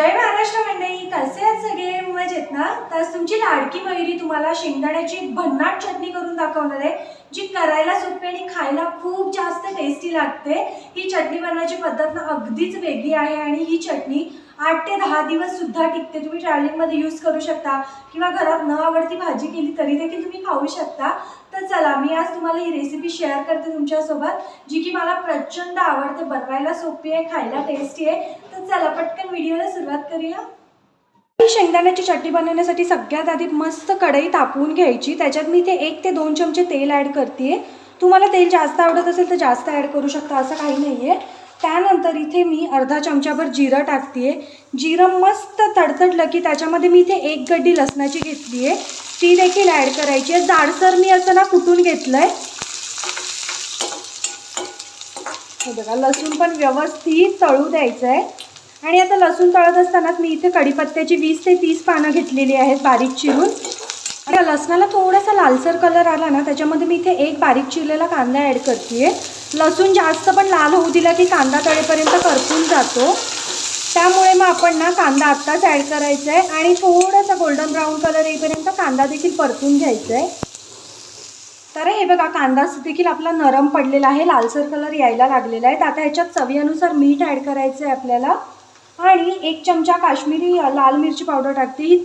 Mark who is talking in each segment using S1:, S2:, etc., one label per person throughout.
S1: जय महाराष्ट्र मंडळी कसे आहेत सगळे? मजेत ना? तर तुमची लाडकी मयुरी तुम्हाला शेंगदाण्याची भन्नाट चटणी करून दाखवणार आहे जी करायला सोपी आणि खायला खूप जास्त टेस्टी लागते. ही चटणी बनवण्याची पद्धत ना अगदीच वेगळी आहे आणि ही चटणी आठ ते दहा दिवस सुद्धा टिकते. तुम्ही ट्रॅव्हलिंगमध्ये यूज करू शकता. किंवा घरात न आवडती भाजी केली तरी देखील तुम्ही खाऊ शकता. तर चला मी आज तुम्हाला ही रेसिपी शेअर करते तुमच्यासोबत जी की मला प्रचंड आवडते. बनवायला सोपी आहे खायला टेस्टी आहे. तर चला पटकन व्हिडिओला सुरुवात करूया. शेंगदाण्याची चटणी बनवण्यासाठी सगळ्यात आधी मस्त कढई तापवून घ्यायची. त्याच्यात मी ते एक ते दोन चमचे तेल ॲड करते तुम्हाला तेल जास्त आवडत असेल तर जास्त ॲड करू शकता. असं काही नाही आहे त्यानंतर इथे मी अर्धा चमचाभर जिरं टाकते जिरं मस्त तडतडलं की त्याच्यामध्ये मी इथे एक गड्डी लसणाची घेतली आहे ती देखील ॲड करायची आहे. जाडसर मी असं ना कुटून घेतलं आहे हे बघा लसूण पण व्यवस्थित तळू द्यायचं आहे आणि आता लसूण तळत असतानाच मी इथे कढीपत्त्याची वीस ते तीस पानं घेतलेली आहेत बारीक चिरून. आणि लसणाला थोडासा लालसर कलर आला ना त्याच्यामध्ये मी इथे एक बारीक चिरलेला कांदा ॲड करते लसूण जास्त पण लाल होऊ दिला की कांदा तळेपर्यंत करपून जातो. त्यामुळे मग आपण ना कांदा आत्ताच ॲड करायचा आहे आणि थोडासा गोल्डन ब्राऊन कलर येईपर्यंत कांदा देखील परतून घ्यायचा आहे तर हे बघा कांदा देखील आपला नरम पडलेला आहे लालसर कलर यायला लागलेला आहे. आता ह्याच्यात चवीनुसार मीठ ॲड करायचं आहे आपल्याला. आणि एक चमचा काश्मीरी लाल मिरची पावडर टाकते. ही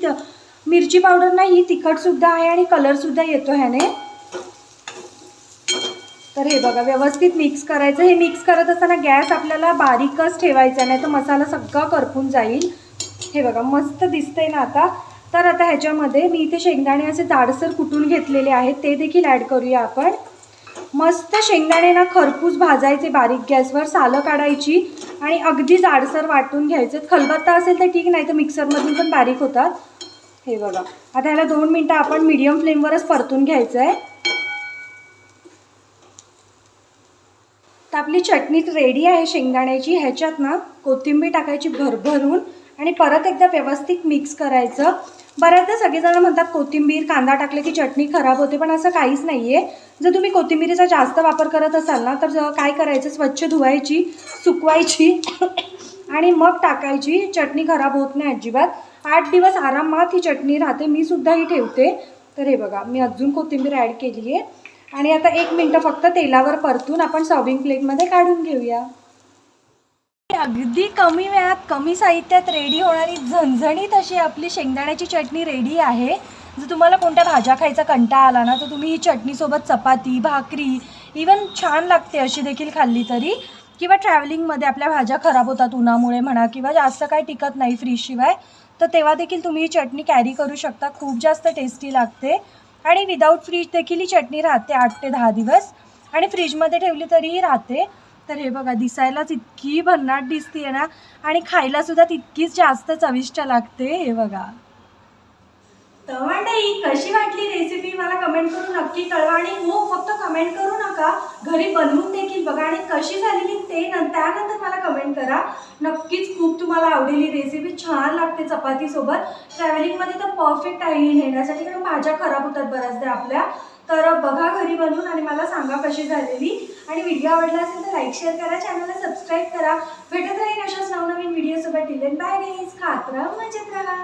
S1: मिरची पावडर नाही ही तिखटसुद्धा आहे आणि कलरसुद्धा येतो ह्याने. तर हे बघा व्यवस्थित मिक्स करायचं. हे मिक्स करत असताना गॅस आपल्याला बारीकच ठेवायचा नाही तर मसाला सगळा करपून जाईल. हे बघा मस्त दिसतंय ना आता. तर आता ह्याच्यामध्ये मी इथे शेंगदाणे असे जाडसर कुटून घेतलेले आहेत. ते देखील ॲड करूया आपण. मस्त शेंगदाणे ना खरपूस भाजायचे बारीक गॅसवर सालं काढायची आणि अगदी जाडसर वाटून घ्यायचे. खलबत्ता असेल तर ठीक नाही तर मिक्सरमधून पण बारीक होतात. हे बघा आता ह्याला दोन मिनटं आपण मिडियम फ्लेमवरच परतून घ्यायचं आहे तर आपली चटणी रेडी आहे शेंगदाण्याची. ह्याच्यात ना कोथिंबीर टाकायची भरभरून आणि परत एकदा व्यवस्थित मिक्स करायचं. बऱ्याचदा सगळेजण म्हणतात कोथिंबीर कांदा टाकले की चटणी खराब होते पण असं काहीच नाही आहे जर तुम्ही कोथिंबीरीचा जास्त वापर करत असाल ना तर काय करायचं स्वच्छ धुवायची सुकवायची आणि मग टाकायची. चटणी खराब होत नाही अजिबात. आठ दिवस आरामात ही चटणी राहते. मी सुद्धा ही ठेवते. तर हे बघा मी अजून कोथिंबीर ॲड केली आहे आणि आता एक मिनटं फक्त तेलावर परतून आपण सर्विंग प्लेटमध्ये काढून घेऊया. अगदी कमी वेळात कमी साहित्यात रेडी होणारी झणझणीत अशी आपली शेंगदाण्याची चटणी रेडी आहे. जर तुम्हाला कोणत्या भाज्या खायचा कंटाळा आला ना तर तुम्ही ही चटणीसोबत चपाती भाकरी इवन छान लागते अशी देखील खाल्ली तरी. किंवा ट्रॅव्हलिंगमध्ये आपल्या भाज्या खराब होतात उन्हामुळे म्हणा किंवा जास्त काय टिकत नाही फ्रीजशिवाय तर तेव्हा देखील तुम्ही ही चटणी कॅरी करू शकता. खूप जास्त टेस्टी लागते. आणि विदाऊट फ्रीज देखील ही चटणी राहते आठ ते दहा दिवस. आणि फ्रीजमध्ये ठेवली तरीही राहते. तर हे बघा दिसायलाच इतकी भन्नाट दिसते ना. आणि खायलासुद्धा तितकीच जास्त चविष्ट लागते हे बघा. तर मंडळी कशी वाटली रेसिपी मला कमेंट करून नक्की कळवा आणि हो फक्त कमेंट करू नका. घरी बनवून देखील बघा आणि कशी झालेली ते न त्यानंतर मला कमेंट करा. नक्कीच खूप तुम्हाला आवडेली रेसिपी छान लागते चपातीसोबत ट्रॅव्हलिंगमध्ये तर परफेक्ट आहे. नेण्यासाठी कारण भाज्या खराब होतात बऱ्याचदा आपल्या. तर बघा घरी बनवून आणि मला सांगा कशी झालेली. आणि व्हिडिओ आवडला असेल तर लाईक शेअर करा. चॅनलला सबस्क्राईब करा. भेटत राहील अशाच नवनवीन व्हिडिओसोबत डिलेन बाय गाईज खात राहा मजेत राहा.